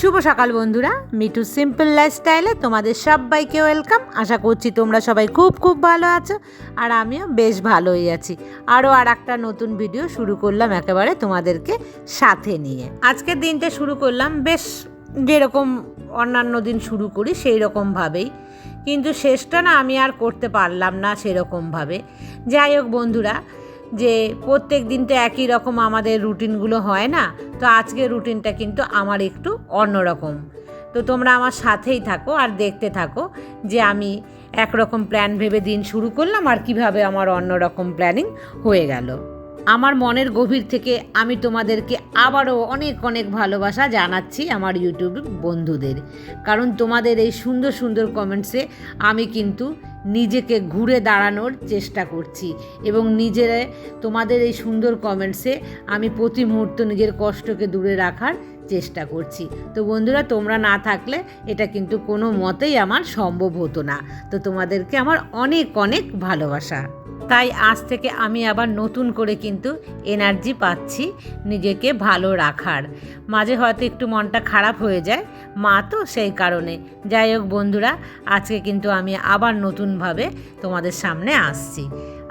শুভ সকাল বন্ধুরা। মিঠু সিম্পল লাইফস্টাইলে তোমাদের সবাইকে ওয়েলকাম আশা করছি তোমরা সবাই খুব খুব ভালো আছো আর আমিও বেশ ভালোই আছি। আরও আর একটা নতুন ভিডিও শুরু করলাম একেবারে তোমাদেরকে সাথে নিয়ে। আজকের দিনটা শুরু করলাম, বেশ যেরকম অন্যান্য দিন শুরু করি সেই রকমভাবেই কিন্তু শেষটা না আমি আর করতে পারলাম না সেরকমভাবে যাই হোক বন্ধুরা যে প্রত্যেক দিন তো একই রকম আমাদের রুটিনগুলো হয় না, তো আজকের রুটিনটা কিন্তু আমার একটু অন্যরকম তো তোমরা আমার সাথেই থাকো আর দেখতে থাকো যে আমি একরকম প্ল্যান ভেবে দিন শুরু করলাম আর কীভাবে আমার অন্যরকম প্ল্যানিং হয়ে গেল। আমার মনের গভীর থেকে আমি তোমাদেরকে আবারও অনেক অনেক ভালোবাসা জানাচ্ছি আমার ইউটিউব বন্ধুদের। কারণ তোমাদের এই সুন্দর সুন্দর কমেন্টসে আমি কিন্তু নিজেকে ঘুরে দাঁড়ানোর চেষ্টা করছি এবং নিজের তোমাদের এই সুন্দর কমেন্টসে আমি প্রতি মুহূর্ত নিজের কষ্টকে দূরে রাখার চেষ্টা করছি। তো বন্ধুরা, তোমরা না থাকলে এটা কিন্তু কোনো মতেই আমার সম্ভব হতো না। তো তোমাদেরকে আমার অনেক অনেক ভালোবাসা। তাই আজ থেকে আমি আবার নতুন করে কিন্তু এনার্জি পাচ্ছি নিজেকে ভালো রাখার। মাঝে হয়তো একটু মনটা খারাপ হয়ে যায় মা তো সেই কারণে। যাই হোক বন্ধুরা, আজকে কিন্তু আমি আবার নতুনভাবে তোমাদের সামনে আসছি।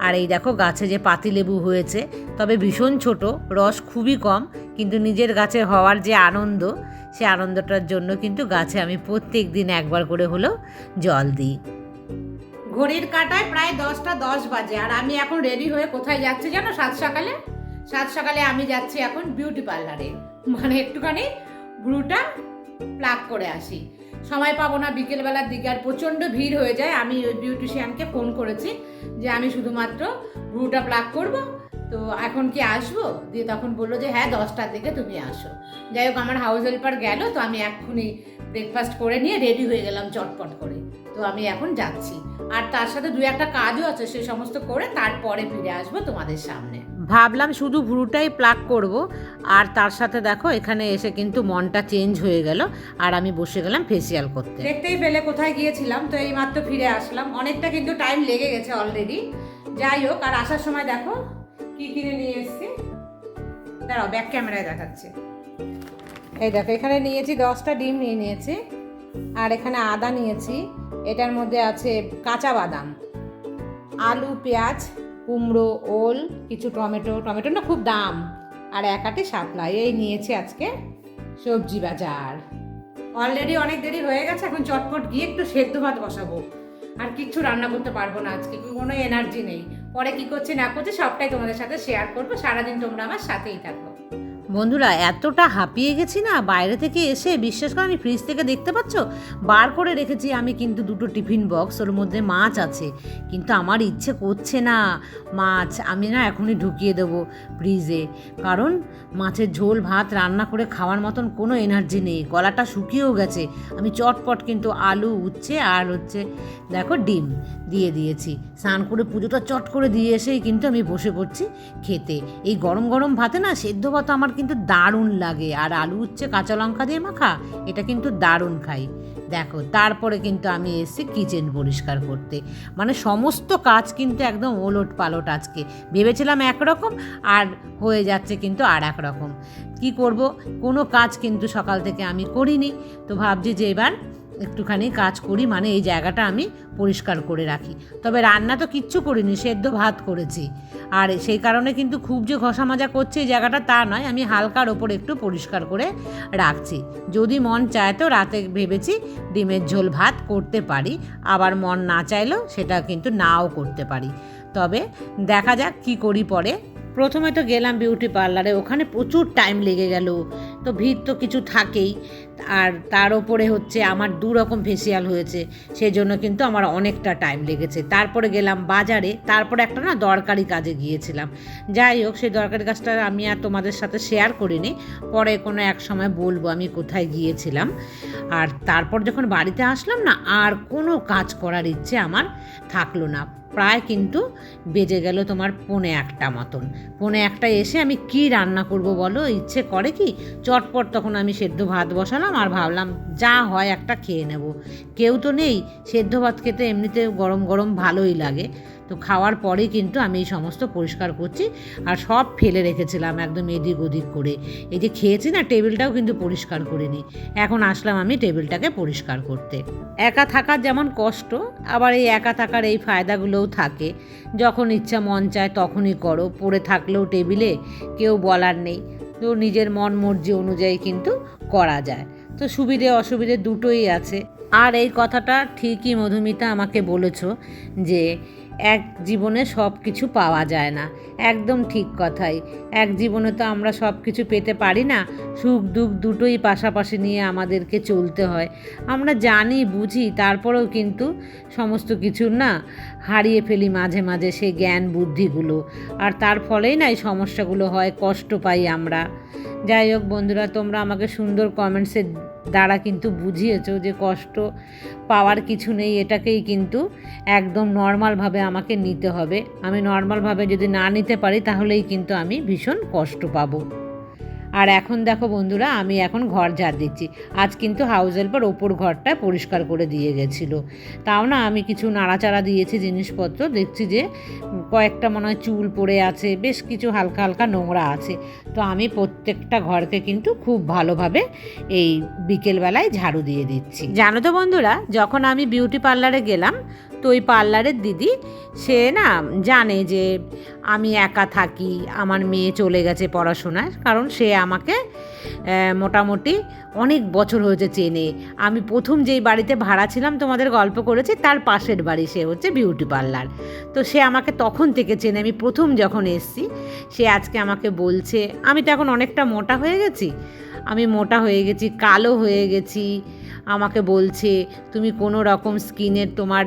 আর এই দেখো গাছে যে পাতিলেবু হয়েছে, তবে ভীষণ ছোট, রস খুবই কম, কিন্তু নিজের গাছে হওয়ার যে আনন্দ, সে আনন্দটার জন্য কিন্তু গাছে আমি প্রত্যেক দিন একবার করে হলেও জল দিই। ঘড়ির কাটায় প্রায় দশটা দশ বাজে, আর আমি এখন রেডি হয়ে কোথায় যাচ্ছি জানো সাত সকালে? সাত সকালে আমি যাচ্ছি এখন বিউটি পার্লারে। মানে একটুখানি ব্রুটা প্লাক করে আসি। সময় পাবো না, বিকেলবেলার দিকে আর প্রচণ্ড ভিড় হয়ে যায়। আমি ওই বিউটিশিয়ানকে ফোন করেছি যে আমি শুধুমাত্র ব্রুটা প্লাক করব। তো এখন কি আসব? দিয়ে তখন বলল যে হ্যাঁ দশটার দিকে তুমি আসো। যাই হোক, আমার হাউস হেল্পার গেল, তো আমি এক্ষুনি ব্রেকফাস্ট করে নিয়ে রেডি হয়ে গেলাম চটপট করে। তো আমি এখন যাচ্ছি। আর তার সাথে দু একটা কাজও আছে, সে সমস্ত করে তারপরে ফিরে আসব তোমাদের সামনে। ভাবলাম শুধু ভ্রুটাই প্লাক করব, আর তার সাথে দেখো এখানে এসে কিন্তু মনটা চেঞ্জ হয়ে গেল, আর আমি বসে গেলাম ফেসিয়াল করতে। দেখতেই পেলে কোথায় গিয়েছিলাম, তো এই মাত্র ফিরে আসলাম। অনেকটা কিন্তু টাইম লেগে গেছে অলরেডি যাই হোক, আর আসার সময় দেখো কি কিনে নিয়ে এসেছি। দাঁড়াও ব্যাক ক্যামেরায় দেখাচ্ছে। এই দেখো, এখানে নিয়েছি দশটা ডিম নিয়ে নিয়েছি, আর এখানে আদা নিয়েছি। এটার মধ্যে আছে কাঁচা বাদাম, আলু, পেঁয়াজ কুমড়ো, ওল, কিছু টমেটো। টমেটো না খুব দাম, আর এক সাপ্লাই এই নিয়েছে আজকে সবজি বাজার। অলরেডি অনেক দেরি হয়ে গেছে, এখন চটপট গিয়ে একটু সেদ্ধ ভাত বসাবো। আর কিচ্ছু রান্না করতে পারব না আজকে কোনো এনার্জি নেই। পরে কি করছে না করছে, সবটাই তোমাদের সাথে শেয়ার করব। সারাদিন তোমরা আমার সাথেই থাকো। বন্ধুরা, এতটা হাঁপিয়ে গেছি না? বাইরে থেকে এসে বিশ্বাস করে, আমি ফ্রিজ থেকে দেখতে পাচ্ছ? বার করে রেখেছি আমি কিন্তু দুটো টিফিন বক্স ওর মধ্যে মাছ আছে। কিন্তু আমার ইচ্ছে করছে না। মাছ আমি না এখনই ঢুকিয়ে দেবো ফ্রিজে কারণ মাছের ঝোল, ভাত রান্না করে খাওয়ার মতন কোনো এনার্জি নেই। গলাটা শুকিয়েও গেছে। আমি চটপট কিন্তু আলু, উচ্ছে আর হচ্ছে, দেখো ডিম দিয়ে দিয়েছি। স্নান করে পুজোটা চট করে দিয়ে এসেই কিন্তু আমি বসে পড়ছি খেতে। এই গরম গরম ভাতে না, সেদ্ধ ভাত আমার কিন্তু দারুণ লাগে। আর আলু হচ্ছে কাঁচা লঙ্কা দিয়ে মাখা, এটা কিন্তু দারুণ খাই। দেখো, তারপরে কিন্তু আমি এসে কিচেন পরিষ্কার করতে। মানে সমস্ত কাজ কিন্তু একদম ওলট পালট আজকে। ভেবেছিলাম একরকম, আর হয়ে যাচ্ছে কিন্তু আর এক রকম। কী করব? কোনো কাজ কিন্তু সকাল থেকে আমি করিনি। তো ভাবছি যে এবার একটুখানি কাজ করি মানে এই জায়গাটা আমি পরিষ্কার করে রাখি। তবে রান্না তো কিচ্ছু করিনি, সেদ্ধ ভাত করেছি। আর সেই কারণে কিন্তু খুব যে ঘষা মাজা করছে এই জায়গাটা তা নয়, আমি হালকার ওপর একটু পরিষ্কার করে রাখছি। যদি মন চায় তো রাতে ভেবেছি ডিমের ঝোল ভাত করতে পারি, আবার মন না চাইলেও সেটা কিন্তু নাও করতে পারি। তবে দেখা যাক কি করি পরে। প্রথমে তো গেলাম বিউটি পার্লারে ওখানে প্রচুর টাইম লেগে গেল। তো ভিড় তো কিছু থাকেই। আর তার ওপরে হচ্ছে আমার দু রকম ফেসিয়াল হয়েছে সেই জন্য কিন্তু আমার অনেকটা টাইম লেগেছে। তারপরে গেলাম বাজারে, তারপরে একটা না দরকারি কাজে গিয়েছিলাম। যাই হোক, সেই দরকারি কাজটা আমি আর তোমাদের সাথে শেয়ার করিনি। পরে কোনো এক সময় বলব আমি কোথায় গিয়েছিলাম। আর তারপর যখন বাড়িতে আসলাম না, আর কোনো কাজ করার ইচ্ছে আমার থাকল না। প্রায় কিন্তু বেজে গেল তোমার পোনে একটা মতন। পোনে একটা এসে আমি কি রান্না করব বলো? ইচ্ছে করে কি? চটপট তখন আমি সেদ্ধ ভাত বসালাম আর ভাবলাম যা হয় একটা খেয়ে নেব। কেউ তো নেই, সেদ্ধ ভাত খেতে এমনিতে গরম গরম ভালোই লাগে। তো খাওয়ার পরেই কিন্তু আমি এই সমস্ত পরিষ্কার করছি আর সব ফেলে রেখেছিলাম একদম এদিক ওদিক করে। এই যে খেয়েছি না, টেবিলটাও কিন্তু পরিষ্কার করিনি। এখন আসলাম আমি টেবিলটাকে পরিষ্কার করতে। একা থাকার যেমন কষ্ট, আবার এই একা থাকার এই ফায়দাগুলোও থাকে। যখন ইচ্ছা মন চায় তখনই করো, পড়ে থাকলেও টেবিলে কেউ বলার নেই। তো নিজের মন মর্জি অনুযায়ী কিন্তু করা যায়। তো সুবিধে অসুবিধে দুটোই আছে। আর এই কথাটা ঠিকই মধুমিতা আমাকে বলেছ যে এক জীবনে সব কিছু পাওয়া যায় না। একদম ঠিক কথাই। এক জীবনে তো আমরা সব কিছু পেতে পারি না। সুখ দুঃখ দুটোই পাশাপাশি নিয়ে আমাদেরকে চলতে হয়। আমরা জানি, বুঝি, তারপরেও কিন্তু সমস্ত কিছুর না হারিয়ে ফেলি মাঝে মাঝে সেই জ্ঞান বুদ্ধিগুলো। আর তার ফলেই না এই সমস্যাগুলো হয়, কষ্ট পাই আমরা। যাই হোক বন্ধুরা, তোমরা আমাকে সুন্দর কমেন্টসের দ্বারা কিন্তু বুঝিয়েছ যে কষ্ট পাওয়ার কিছু নেই, এটাকেই কিন্তু একদম নর্মালভাবে আমাকে নিতে হবে। আমি নর্মালভাবে যদি না নিতে পারি, তাহলেই কিন্তু আমি ভীষণ কষ্ট পাবো। আর এখন দেখো বন্ধুরা, আমি এখন ঘর ঝাড় দিচ্ছি। আজ কিন্তু হাউস হেল্পার ওপর ঘরটা পরিষ্কার করে দিয়ে গেছিল। তাও না, আমি কিছু নাড়াচাড়া দিয়েছি জিনিসপত্র, দেখছি যে কয়েকটা মনে হয় চুল পড়ে আছে, বেশ কিছু হালকা হালকা নোংরা আছে। তো আমি প্রত্যেকটা ঘরকে কিন্তু খুব ভালোভাবে এই বিকেলবেলায় ঝাড়ু দিয়ে দিচ্ছি। জানো তো বন্ধুরা, যখন আমি বিউটি পার্লারে গেলাম, তো ওই পার্লারের দিদি, সে না জানে যে আমি একা থাকি, আমার মেয়ে চলে গেছে পড়াশোনায়, কারণ সে আমাকে মোটামুটি অনেক বছর হয়েছে চেনে। আমি প্রথম যেই বাড়িতে ভাড়া ছিলাম, তোমাদের গল্প করেছি, তার পাশের বাড়ি, সে হচ্ছে বিউটি পার্লার। তো সে আমাকে তখন থেকে চেনে, আমি প্রথম যখন এসছি, সে আজকে আমাকে বলছে, আমি তো এখন অনেকটা মোটা হয়ে গেছি, আমি মোটা হয়ে গেছি, কালো হয়ে গেছি আমাকে বলছে, তুমি কোনো রকম স্কিনের তোমার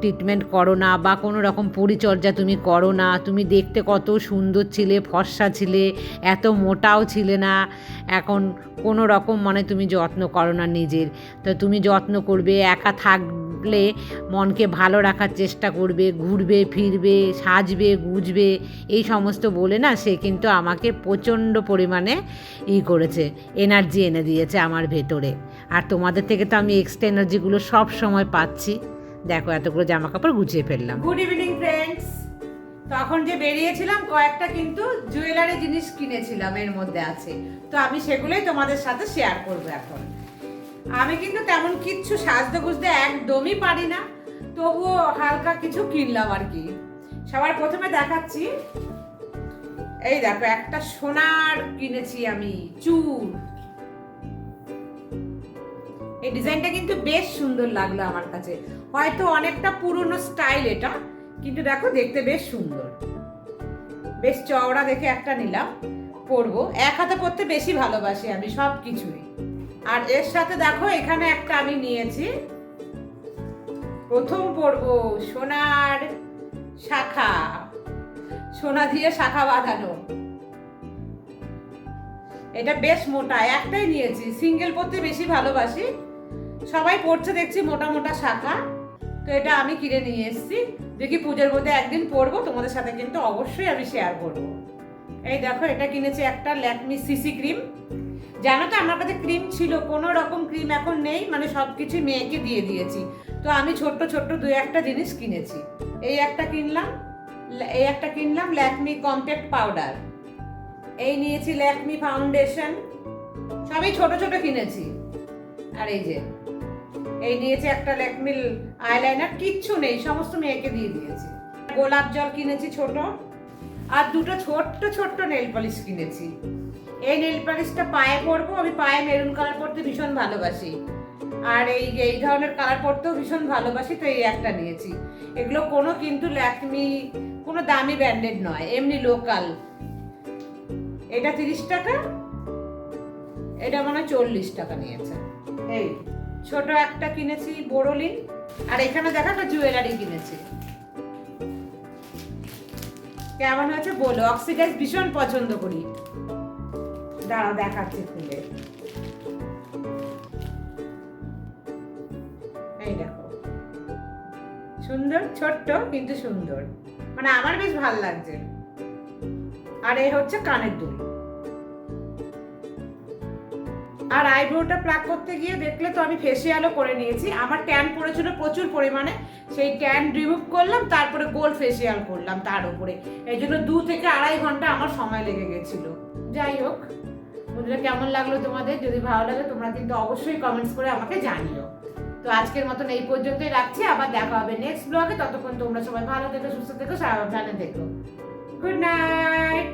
ট্রিটমেন্ট করো না বা কোনো রকম পরিচর্যা তুমি করো না। তুমি দেখতে কত সুন্দর ছিলে, ফর্সা ছিলে, এত মোটাও ছিলে না। এখন কোনো রকম মানে তুমি যত্ন করো না নিজের। তো তুমি যত্ন করবে, একা থাকলে মনকে ভালো রাখার চেষ্টা করবে, ঘুরবে, ফিরবে, সাজবে, গুজবে, এই সমস্ত বলে না সে কিন্তু আমাকে প্রচণ্ড পরিমাণে ই করেছে এনার্জি এনে দিয়েছে আমার ভেতরে। আর তোমাদের থেকে তো আমি এক্সট্রা এনার্জিগুলো সব সময় পাচ্ছি। দেখো এতগুলো জামা কাপড় গুছিয়ে ফেললাম। গুড ইভিনিং ফ্রেন্ডস তখন যে বেরিয়েছিলাম, কয়েকটা কিন্তু জুয়েলারি জিনিস কিনেছিলাম এর মধ্যে আছে। তো আমি সেগুলোই তোমাদের সাথে শেয়ার করব এখন। আমি কিন্তু তেমন কিচ্ছু সাজতে গুজতে একদমই পারি না, তবুও হালকা কিছু কিনলাম আর কি। সবার প্রথমে দেখাচ্ছি। এই দেখো, একটা সোনার কিনেছি আমি, চুল। এই ডিজাইনটা কিন্তু বেশ সুন্দর লাগল আমার কাছে। হয়তো অনেকটা পুরনো স্টাইল এটা, কিন্তু দেখো দেখতে বেশ সুন্দর। বেশ চওড়া দেখে একটা নিলাম, পরবো। এক হাতে পরতে বেশি ভালোবাসি আমি সব কিছুই আর এর সাথে দেখো এখানে একটা আমি নিয়েছি, প্রথম পরবো সোনার শাখা। সোনা দিয়ে শাখা বাঁধানো। এটা বেশ মোটা, একটাই নিয়েছি। সিঙ্গেল পরতে বেশি ভালোবাসি। সবাই পড়ছে দেখছি মোটা মোটা শাখা। তো এটা আমি কিনে নিয়ে এসেছি। দেখি পুজোর মধ্যে একদিন পরবো, তোমাদের সাথে কিন্তু অবশ্যই আমি শেয়ার করব। এই দেখো, এটা কিনেছি একটা ল্যাকমি সিসি ক্রিম জানো তো, আমার কাছে ক্রিম ছিল, কোনো রকম ক্রিম এখন নেই মানে সব কিছু মেয়েকে দিয়ে দিয়েছি। তো আমি ছোট্ট ছোট্ট দু একটা জিনিস কিনেছি। এই একটা কিনলাম, এই একটা কিনলাম ল্যাকমি কম্প্যাক্ট পাউডার এই নিয়েছি ল্যাকমি ফাউন্ডেশন। সবই ছোট ছোট কিনেছি। আর এই যে, এই নিয়েছি একটা ল্যাকমিল আইলাইনার, কিচ্ছু নেই, সমস্ত মেয়েকে দিয়ে দিয়েছি। গোলাপ জল কিনেছি ছোট, আর দুটো ছোট্ট ছোট্ট নেল পলিশ কিনেছি। এই নেল পলিশটা পায়ে পরবো, আমি পায়ে মেরুন কালার পরতে ভীষণ ভালোবাসি। আর এই এই ধরনের কালার পরতেও ভীষণ ভালোবাসি, তো এই একটা নিয়েছি। এগুলো কোনো কিন্তু ল্যাকমি, কোনো দামি ব্র্যান্ডেড নয়, এমনি লোকাল। এটা তিরিশ টাকা এটা মনে হয় চল্লিশ টাকা নিয়েছে। এই। ছোট একটা কিনেছি বোরোলিন আর এখানে দেখা একটা জুয়েলারি কিনেছি। কেমন হয়েছে বলো? অক্সিডাইজ ভীষণ পছন্দ করি। দাঁড়া দেখাচ্ছি খুলে। এই দেখো। সুন্দর ছোট্ট কিন্তু সুন্দর। মানে আমার বেশ ভালো লাগছে। আর এই হচ্ছে কানের দুল। আর আইব্রোটা প্লাক করতে গিয়ে দেখলে তো আমি ফেসিয়ালও করে নিয়েছি। আমার ট্যান পড়েছিল প্রচুর পরিমাণে। সেই ট্যান রিমুভ করলাম, তারপরে গোল্ড ফেসিয়াল করলাম তার উপরে। এই জন্য দু থেকে আড়াই ঘণ্টা আমার সময় লেগে গেছিল। যাই হোক, বন্ধুরা কেমন লাগল তোমাদের? যদি ভালো লাগে তোমরা কিন্তু অবশ্যই কমেন্টস করে আমাকে জানিও। তো আজকের মতন এই পর্যন্তই রাখছি। আবার দেখা হবে নেক্সট ব্লগে ততক্ষণ তোমরা সবাই ভালো থেকো, সুস্থ থেকো, সাবধানে থেকো। Good night